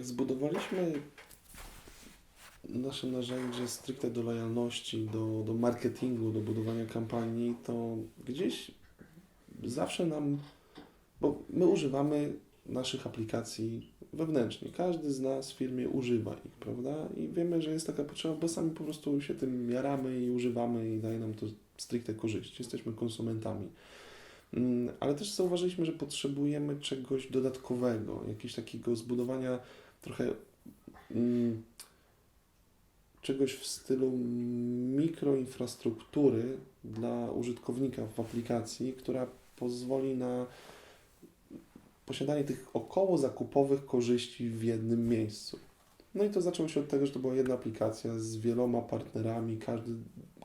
Jak zbudowaliśmy nasze narzędzie stricte do lojalności, do, do marketingu, do budowania kampanii, to gdzieś zawsze nam, bo my używamy naszych aplikacji wewnętrznie. Każdy z nas w firmie używa ich, prawda? I wiemy, że jest taka potrzeba, bo sami po prostu się tym jaramy i używamy i daje nam to stricte korzyść. Jesteśmy konsumentami. Mm, Ale też zauważyliśmy, że potrzebujemy czegoś dodatkowego, jakiegoś takiego zbudowania trochę mm, czegoś w stylu mikroinfrastruktury dla użytkownika w aplikacji, która pozwoli na posiadanie tych około zakupowych korzyści w jednym miejscu. No i to zaczęło się od tego, że to była jedna aplikacja z wieloma partnerami, każdy,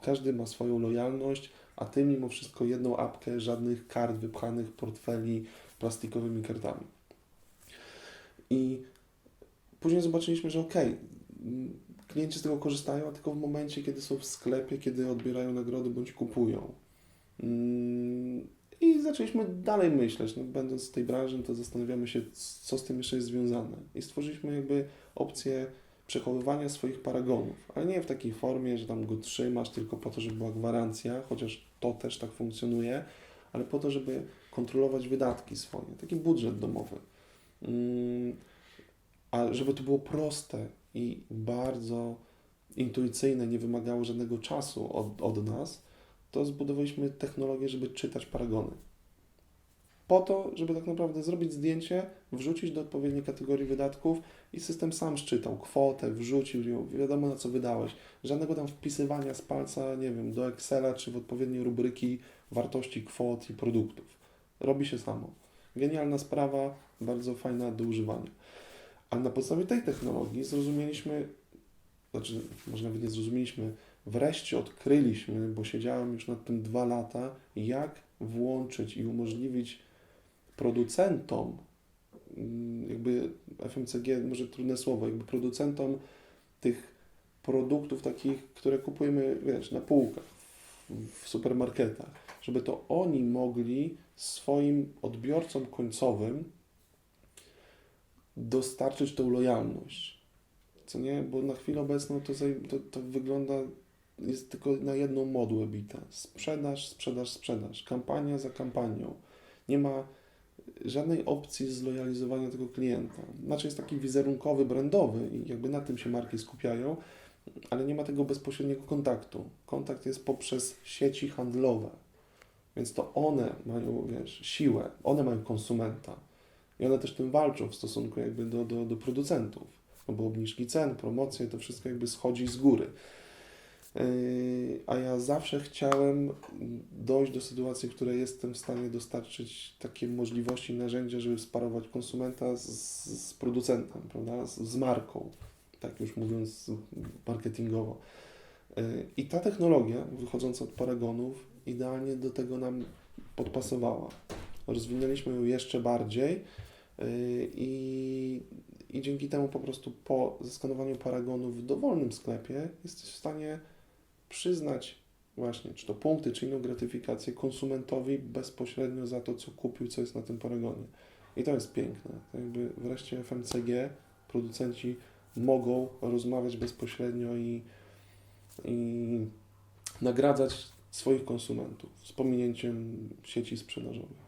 każdy ma swoją lojalność, a ty mimo wszystko jedną apkę, żadnych kart wypchanych portfeli plastikowymi kartami. I później zobaczyliśmy, że okej, mm, klienci z tego korzystają, a tylko w momencie, kiedy są w sklepie, kiedy odbierają nagrody bądź kupują. Mm, I zaczęliśmy dalej myśleć, no, będąc w tej branży, no to zastanawiamy się, co z tym jeszcze jest związane. I stworzyliśmy jakby opcję przechowywania swoich paragonów, ale nie w takiej formie, że tam go trzymasz tylko po to, żeby była gwarancja, chociaż to też tak funkcjonuje, ale po to, żeby kontrolować wydatki swoje, taki budżet domowy. Mm, A żeby to było proste i bardzo intuicyjne, nie wymagało żadnego czasu od, od nas, to zbudowaliśmy technologię, żeby czytać paragony. Po to, żeby tak naprawdę zrobić zdjęcie, wrzucić do odpowiedniej kategorii wydatków i system sam szczytał kwotę, wrzucił ją, wiadomo na co wydałeś. Żadnego tam wpisywania z palca, nie wiem, do Excela czy w odpowiednie rubryki wartości kwot i produktów. Robi się samo. Genialna sprawa, bardzo fajna do używania. Ale na podstawie tej technologii zrozumieliśmy, znaczy może nawet nie zrozumieliśmy, wreszcie odkryliśmy, bo siedziałem już nad tym dwa lata, jak włączyć i umożliwić producentom, mm, jakby FMCG, może trudne słowo, jakby producentom tych produktów takich, które kupujemy, wiesz, na półkach, w supermarketach, żeby to oni mogli swoim odbiorcom końcowym dostarczyć tą lojalność. Co nie? Bo na chwilę obecną to, to, to wygląda, jest tylko na jedną modłę bita. Sprzedaż, sprzedaż, sprzedaż. Kampania za kampanią. Nie ma żadnej opcji zlojalizowania tego klienta. Znaczy jest taki wizerunkowy, brandowy i jakby na tym się marki skupiają, ale nie ma tego bezpośredniego kontaktu. Kontakt jest poprzez sieci handlowe. Więc to one mają, wiesz, siłę, one mają konsumenta. I one też tym walczą w stosunku jakby do, do, do producentów. No bo obniżki cen, promocje, to wszystko jakby schodzi z góry. Yy, A ja zawsze chciałem dojść do sytuacji, w której jestem w stanie dostarczyć takie możliwości, narzędzia, żeby sparować konsumenta z, z producentem, prawda? Z, z marką, tak już mówiąc marketingowo. Yy, I ta technologia, wychodząca od paragonów, idealnie do tego nam podpasowała. Rozwinęliśmy ją jeszcze bardziej yy, i, i dzięki temu po prostu po zeskanowaniu paragonów w dowolnym sklepie jesteś w stanie przyznać właśnie, czy to punkty, czy inną gratyfikację konsumentowi bezpośrednio za to, co kupił, co jest na tym paragonie. I to jest piękne. To jakby wreszcie FMCG, producenci mogą rozmawiać bezpośrednio i, i nagradzać swoich konsumentów z pominięciem sieci sprzedażowych.